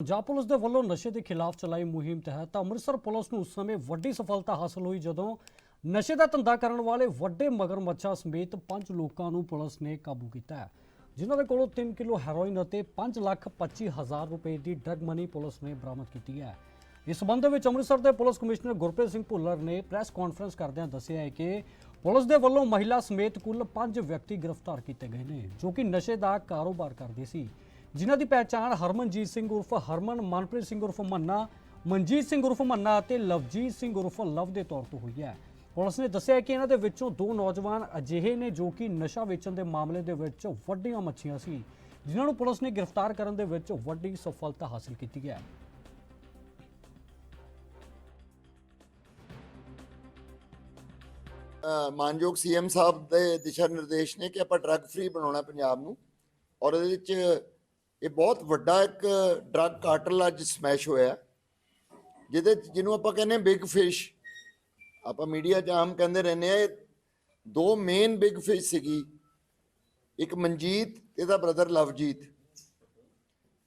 Punjab police ਦੇ ਵੱਲੋਂ ਨਸ਼ੇ ਦੇ ਖਿਲਾਫ ਚਲਾਈ ਮੁਹਿੰਮ ਤਹਿਤ ਅੰਮ੍ਰਿਤਸਰ ਪੁਲਿਸ ਨੂੰ ਉਸ ਸਮੇਂ ਵੱਡੀ ਸਫਲਤਾ ਹਾਸਲ ਹੋਈ ਜਦੋਂ ਨਸ਼ੇ ਦਾ ਧੰਦਾ ਕਰਨ ਵਾਲੇ ਵੱਡੇ ਮਗਰਮੱਛਾਂ ਸਮੇਤ ਪੰਜ ਲੋਕਾਂ ਨੂੰ ਪੁਲਿਸ ਨੇ ਕਾਬੂ ਕੀਤਾ ਜਿਨ੍ਹਾਂ ਦੇ ਕੋਲੋਂ 3 ਕਿਲੋ ਹੈਰੋਇਨ ਅਤੇ 5 ਲੱਖ 25 ਹਜ਼ਾਰ ਰੁਪਏ ਦੀ ਡਰਗ ਮਨੀ ਪੁਲਿਸ ਨੇ ਬਰਾਮਦ ਕੀਤੀ ਹੈ। ਇਸ ਸਬੰਧ ਵਿੱਚ ਅੰਮ੍ਰਿਤਸਰ ਦੇ ਪੁਲਿਸ ਕਮਿਸ਼ਨਰ ਗੁਰਪ੍ਰੀਤ ਸਿੰਘ ਭੁੱਲਰ ਨੇ ਪ੍ਰੈਸ ਕਾਨਫਰੰਸ ਕਰਦਿਆਂ ਦੱਸਿਆ ਹੈ ਕਿ ਪੁਲਿਸ ਦੇ ਵੱਲੋਂ ਮਹਿਲਾ ਸਮੇਤ ਕੁੱਲ 5 ਵਿਅਕਤੀ ਗ੍ਰਿਫਤਾਰ ਕੀਤੇ ਗਏ ਨੇ, ਜੋ ਕਿ ਨਸ਼ੇ ਦਾ ਕਾਰੋਬਾਰ ਕਰਦੇ ਸੀ। ਜਿਨ੍ਹਾਂ ਦੀ ਪਹਿਚਾਣ ਹਰਮਨਜੀਤ ਸਿੰਘ ਉਰਫ ਹਰਮਨ, ਮਨਪ੍ਰੀਤ ਸਿੰਘ ਉਰਫ ਮੰਨਾ, ਮਨਜੀਤ ਸਿੰਘ ਉਰਫ ਮੰਨਾ ਅਤੇ ਲਵਜੀਤ ਸਿੰਘ ਉਰਫ ਲਵ ਦੇ ਤੌਰ ਤੇ ਹੋਈ ਹੈ। ਪੁਲਿਸ ਨੇ ਦੱਸਿਆ ਕਿ ਇਹਨਾਂ ਦੇ ਵਿੱਚੋਂ ਦੋ ਨੌਜਵਾਨ ਅਜਿਹੇ ਨੇ ਜੋ ਕਿ ਨਸ਼ਾ ਵੇਚਣ ਦੇ ਮਾਮਲੇ ਦੇ ਵਿੱਚ ਵੱਡੀਆਂ ਮੱਛੀਆਂ ਸੀ, ਜਿਨ੍ਹਾਂ ਨੂੰ ਪੁਲਿਸ ਨੇ ਗ੍ਰਿਫਤਾਰ ਕਰਨ ਦੇ ਵਿੱਚ ਵੱਡੀ ਸਫਲਤਾ ਹਾਸਲ ਕੀਤੀ ਹੈ। ਮਾਨਯੋਗ ਸੀਐਮ ਸਾਹਿਬ ਦੇ ਦਿਸ਼ਾ ਨਿਰਦੇਸ਼ ਨੇ ਕਿ ਆਪਾਂ ਡਰੱਗ ਫ੍ਰੀ ਬਣਾਉਣਾ ਪੰਜਾਬ ਨੂੰ ਔਰ ਇਹਦੇ ਵਿੱਚ ਇਹ ਬਹੁਤ ਵੱਡਾ ਇੱਕ ਡਰੱਗ ਕਾਰਟਲ ਅੱਜ ਸਮੈਸ਼ ਹੋਇਆ। ਜਿਹਦੇ 'ਚ- ਜਿਹਨੂੰ ਆਪਾਂ ਕਹਿੰਦੇ ਬਿਗ ਫਿਸ਼ ਆਪਾਂ ਮੀਡੀਆ 'ਚ ਆਮ ਕਹਿੰਦੇ ਰਹਿੰਦੇ ਆ ਇਹ ਦੋ ਮੇਨ ਬਿਗ ਫਿਸ਼ ਸੀਗੀ। ਇੱਕ ਮਨਜੀਤ ਤੇ ਇਹਦਾ ਬ੍ਰਦਰ ਲਵਜੀਤ।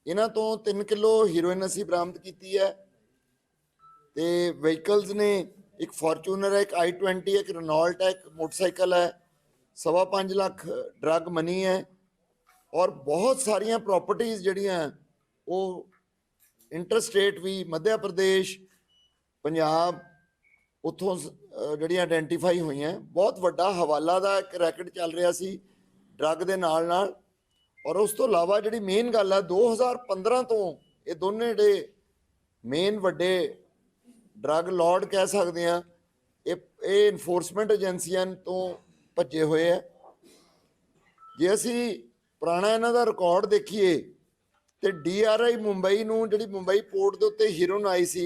ਇਹਨਾਂ ਤੋਂ 3 ਕਿਲੋ ਹੀਰੋਇਨ ਅਸੀਂ ਬਰਾਮਦ ਕੀਤੀ ਹੈ। ਤੇ ਵਹੀਕਲਸ ਨੇ ਇੱਕ ਫੋਰਚੂਨਰ ਹੈ, ਇੱਕ i20 ਹੈ, ਇੱਕ ਰੈਨੋਲਟ ਹੈ, ਇੱਕ ਮੋਟਰਸਾਈਕਲ ਹੈ। ਸਵਾ ਪੰਜ ਲੱਖ ਡਰੱਗ ਮਨੀ ਹੈ। ਔਰ ਬਹੁਤ ਸਾਰੀਆਂ ਪ੍ਰਾਪਰਟੀਆਂ ਜਿਹੜੀਆਂ, ਉਹ ਇੰਟਰਸਟੇਟ ਵੀ ਮੱਧਿਆ ਪ੍ਰਦੇਸ਼, ਪੰਜਾਬ ਉੱਥੋਂ ਸ- ਜਿਹੜੀਆਂ ਆਇਡੈਂਟੀਫਾਈ ਹੋਈਆਂ, ਬਹੁਤ ਵੱਡਾ ਹਵਾਲਾ ਦਾ ਇੱਕ ਰੈਕਟ ਚੱਲ ਰਿਹਾ ਸੀ ਡਰੱਗ ਦੇ ਨਾਲ ਨਾਲ। ਔਰ ਉਸ ਤੋਂ ਇਲਾਵਾ ਜਿਹੜੀ ਮੇਨ ਗੱਲ ਹੈ 2015 ਤੋਂ ਇਹ ਦੋਨੇ ਜਿਹੜੇ ਮੇਨ ਵੱਡੇ ਡਰੱਗ ਲਾਰਡ ਕਹਿ ਸਕਦੇ ਆ ਇਹ ਇਹ ਇਨਫੋਰਸਮੈਂਟ ਏਜੰਸੀਆਂ ਤੋਂ ਭੱਜੇ ਹੋਏ ਆ। ਜੇ ਅਸੀਂ ਪੁਰਾਣਾ ਇਹਨਾਂ ਦਾ ਰਿਕਾਰਡ ਦੇਖੀਏ ਤੇ ਡੀਆਰਆਈ ਮੁੰਬਈ ਨੂੰ ਜਿਹੜੀ ਮੁੰਬਈ ਪੋਰਟ ਦੇ ਉੱਤੇ ਹੀਰੋਨ ਆਈ ਸੀ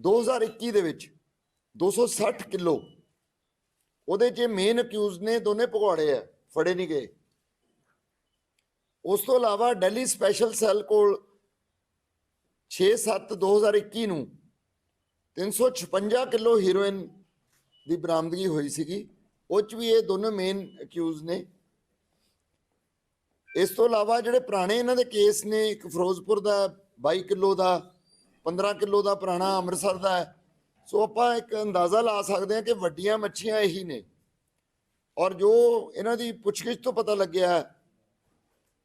2021 ਦੇ ਵਿੱਚ 260 ਕਿਲੋ। ਉਹਦੇ 'ਚ ਮੇਨ ਅਕਿਊਜ਼ ਨੇ ਦੋਨੇ ਭਗੌੜੇ ਆ, ਫੜੇ ਨਹੀਂ ਗਏ। ਉਸ ਤੋਂ ਇਲਾਵਾ ਦਿੱਲੀ ਸਪੈਸ਼ਲ ਸੈੱਲ ਕੋਲ 6-7 2021 ਨੂੰ 356 ਕਿਲੋ ਹੀਰੋਇਨ ਦੀ ਬਰਾਮਦਗੀ ਹੋਈ ਸੀਗੀ। ਉਹ ਚ ਵੀ ਇਹ ਦੋਨੋਂ ਮੇਨ ਅਕਿਊਜ਼ ਨੇ। ਇਸ ਤੋਂ ਇਲਾਵਾ ਜਿਹੜੇ ਪੁਰਾਣੇ ਇਹਨਾਂ ਦੇ ਕੇਸ ਨੇ, ਇੱਕ ਫਿਰੋਜ਼ਪੁਰ ਦਾ 22 ਕਿਲੋ ਦਾ 15 ਕਿਲੋ ਦਾ ਪੁਰਾਣਾ ਅੰਮ੍ਰਿਤਸਰ ਦਾ ਹੈ। ਸੋ ਆਪਾਂ ਇੱਕ ਅੰਦਾਜ਼ਾ ਲਾ ਸਕਦੇ ਹਾਂ ਕਿ ਵੱਡੀਆਂ ਮੱਛੀਆਂ ਇਹੀ ਨੇ। ਔਰ ਜੋ ਇਹਨਾਂ ਦੀ ਪੁੱਛਗਿੱਛ ਤੋਂ ਪਤਾ ਲੱਗਿਆ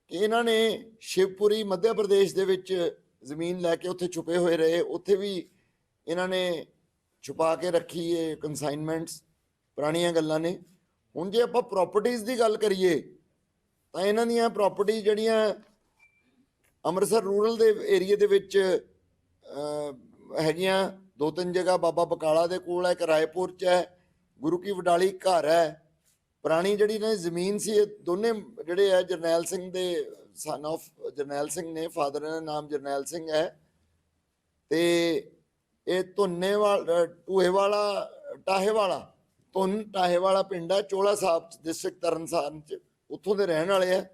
ਕਿ ਇਹਨਾਂ ਨੇ ਸ਼ਿਵਪੁਰੀ ਮੱਧ ਪ੍ਰਦੇਸ਼ ਦੇ ਵਿੱਚ ਜ਼ਮੀਨ ਲੈ ਕੇ ਉੱਥੇ ਛੁਪੇ ਹੋਏ ਰਹੇ। ਉੱਥੇ ਵੀ ਇਹਨਾਂ ਨੇ ਛੁਪਾ ਕੇ ਰੱਖੀ ਇਹ ਕਨਸਾਈਨਮੈਂਟਸ ਪੁਰਾਣੀਆਂ ਗੱਲਾਂ ਨੇ। ਹੁਣ ਜੇ ਆਪਾਂ ਪ੍ਰਾਪਰਟੀਆਂ ਦੀ ਗੱਲ ਕਰੀਏ ਤਾਂ ਇਹਨਾਂ ਦੀਆਂ ਪ੍ਰਾਪਰਟੀ ਜਿਹੜੀਆਂ ਅੰਮ੍ਰਿਤਸਰ ਰੂਰਲ ਦੇ ਏਰੀਆ ਦੇ ਵਿੱਚ ਹੈਗੀਆਂ ਦੋ ਤਿੰਨ ਜਗ੍ਹਾ ਬਾਬਾ ਬਕਾਲਾ ਦੇ ਕੋਲ ਹੈ ਕਿਰਾਏਪੁਰ ਚ ਹੈ, ਗੁਰੂ ਕੀ ਵਡਾਲੀ ਘਰ ਹੈ। ਪੁਰਾਣੀ ਜਿਹੜੀ ਨੇ ਜ਼ਮੀਨ ਸੀ, ਇਹ ਦੋਨੇ ਜਿਹੜੇ ਹੈ, ਜਰਨੈਲ ਸਿੰਘ ਦੇ ਸਨ of ਜਰਨੈਲ ਸਿੰਘ ਨੇ ਫਾਦਰ ਦਾ ਨਾਮ ਜਰਨੈਲ ਸਿੰਘ ਹੈ। ਤੇ ਇਹ ਧੁੰਨੇ ਵਾਲਾ ਟੂਹੇ ਵਾਲਾ ਟਾਹੇ ਵਾਲਾ ਧੁੰਨ ਟਾਹੇ ਵਾਲਾ ਪਿੰਡ ਹੈ ਚੋਲਾ ਸਾਹਿਬ ਡਿਸਟ੍ਰਿਕਟ ਤਰਨਤਾਰਨ ਚ। ਉੱਥੋਂ ਦੇ ਰਹਿਣ ਵਾਲੇ ਆ।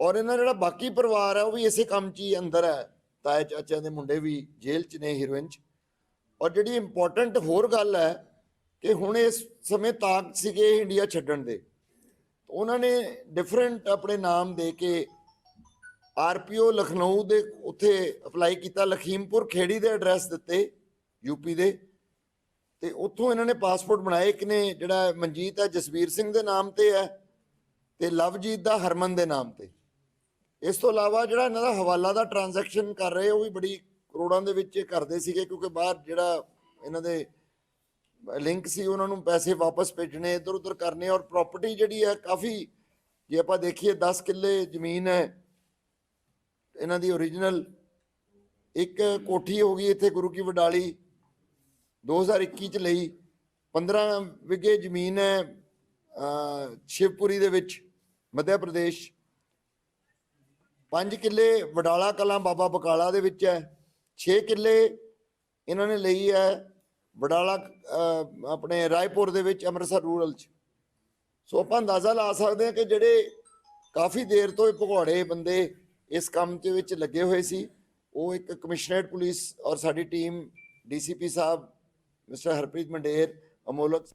ਔਰ ਇਹਨਾਂ ਜਿਹੜਾ ਬਾਕੀ ਪਰਿਵਾਰ ਹੈ ਉਹ ਵੀ ਇਸੇ ਕੰਮ 'ਚ ਹੀ ਅੰਦਰ ਹੈ ਤਾਏ ਚਾਚਿਆਂ ਦੇ ਮੁੰਡੇ ਵੀ ਜੇਲ੍ਹ 'ਚ ਨੇ ਹੀਰੋਇਨ 'ਚ। ਔਰ ਜਿਹੜੀ ਇੰਪੋਰਟੈਂਟ ਹੋਰ ਗੱਲ ਹੈ ਕਿ ਹੁਣ ਇਸ ਸਮੇਂ ਤਾਕ ਸੀਗੇ ਇੰਡੀਆ ਛੱਡਣ ਦੇ। ਉਹਨਾਂ ਨੇ ਡਿਫਰੈਂਟ ਆਪਣੇ ਨਾਮ ਦੇ ਕੇ ਆਰਪੀਓ ਲਖਨਊ ਦੇ ਉੱਥੇ ਅਪਲਾਈ ਕੀਤਾ, ਲਖੀਮਪੁਰ ਖੇੜੀ ਦੇ ਐਡਰੈਸ ਦਿੱਤੇ ਯੂਪੀ ਦੇ। ਤੇ ਉੱਥੋਂ ਇਹਨਾਂ ਨੇ ਪਾਸਪੋਰਟ ਬਣਾਏ। ਇੱਕ ਨੇ ਜਿਹੜਾ ਮਨਜੀਤ ਹੈ, ਜਸਵੀਰ ਸਿੰਘ ਦੇ ਨਾਮ ਤੇ ਹੈ। ਤੇ ਲਵਜੀਤ ਦਾ ਹਰਮਨ ਦੇ ਨਾਮ ਤੇ। ਇਸ ਤੋਂ ਇਲਾਵਾ ਜਿਹੜਾ ਇਹਨਾਂ ਦਾ ਹਵਾਲਾ ਦਾ ਟ੍ਰਾਂਜੈਕਸ਼ਨ ਕਰ ਰਹੇ, ਉਹ ਵੀ ਬੜੀ ਕਰੋੜਾਂ ਦੇ ਵਿੱਚ ਕਰਦੇ ਸੀਗੇ, ਕਿਉਂਕਿ ਬਾਹਰ ਜਿਹੜਾ ਇਹਨਾਂ ਦੇ ਲਿੰਕ ਸੀ, ਉਹਨਾਂ ਨੂੰ ਪੈਸੇ ਵਾਪਸ ਭੇਜਣੇ ਇੱਧਰ ਉੱਧਰ ਕਰਨੇ, ਔਰ ਪ੍ਰਾਪਰਟੀ ਜਿਹੜੀ ਹੈ, ਕਾਫੀ ਜੇ ਆਪਾਂ ਦੇਖੀਏ 10 ਕਿੱਲੇ ਜ਼ਮੀਨ ਹੈ। ਇਹਨਾਂ ਦੀ ਓਰੀਜਨਲ ਇੱਕ ਕੋਠੀ ਹੋ ਗਈ ਇੱਥੇ ਗੁਰੂ ਕੀ ਵਡਾਲੀ 2021 ਚ ਲਈ। 15 ਵਿਗੇ ਜ਼ਮੀਨ ਹੈ ਸ਼ਿਵਪੁਰੀ ਦੇ ਵਿੱਚ। ਮੱਧ ਪ੍ਰਦੇਸ਼। ਪੰਜ ਕਿੱਲੇ ਵਡਾਲਾ ਕਲਾਂ ਬਾਬਾ ਬਕਾਲਾ ਦੇ ਵਿੱਚ ਹੈ। 6 ਕਿੱਲੇ ਇਹਨਾਂ ਨੇ ਲਈ ਹੈ ਵਡਾਲਾ ਅਹ, ਆਪਣੇ ਰਾਏਪੁਰ ਦੇ ਵਿੱਚ ਅੰਮ੍ਰਿਤਸਰ ਰੂਰਲ ਚ। ਸੋ ਆਪਾਂ ਅੰਦਾਜ਼ਾ ਲਾ ਸਕਦੇ ਹਾਂ ਕਿ ਜਿਹੜੇ ਕਾਫੀ ਦੇਰ ਤੋਂ ਇਹ ਭਗੌੜੇ ਬੰਦੇ ਇਸ ਕੰਮ ਦੇ ਵਿੱਚ ਲੱਗੇ ਹੋਏ ਸੀ ਉਹ ਇੱਕ ਕਮਿਸ਼ਨਰੇਟ ਪੁਲਿਸ ਔਰ ਸਾਡੀ team DCP sahib mister Harpreet Mander Amolak